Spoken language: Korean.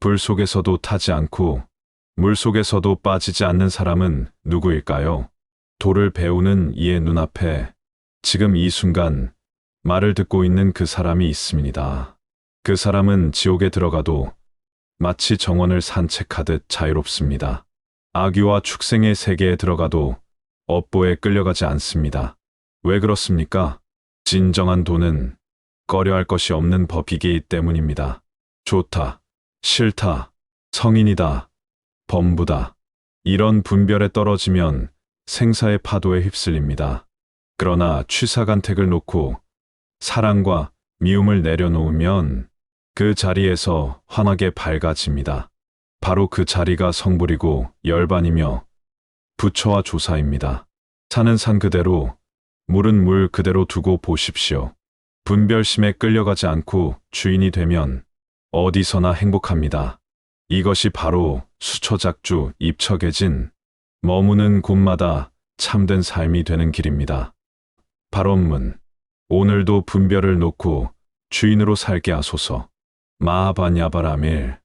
불 속에서도 타지 않고 물 속에서도 빠지지 않는 사람은 누구일까요? 도를 배우는 이의 눈앞에 지금 이 순간 말을 듣고 있는 그 사람이 있습니다. 그 사람은 지옥에 들어가도 마치 정원을 산책하듯 자유롭습니다. 아귀와 축생의 세계에 들어가도 업보에 끌려가지 않습니다. 왜 그렇습니까? 진정한 도는 꺼려할 것이 없는 법이기 때문입니다. 좋다, 싫다, 성인이다, 범부다. 이런 분별에 떨어지면 생사의 파도에 휩쓸립니다. 그러나 취사간택을 놓고 사랑과 미움을 내려놓으면 그 자리에서 환하게 밝아집니다. 바로 그 자리가 성불이고 열반이며 부처와 조사입니다. 산은 산 그대로, 물은 물 그대로 두고 보십시오. 분별심에 끌려가지 않고 주인이 되면 어디서나 행복합니다. 이것이 바로 수처작주 입척해진 머무는 곳마다 참된 삶이 되는 길입니다. 발언문 오늘도 분별을 놓고 주인으로 살게 하소서. 마하바냐바라밀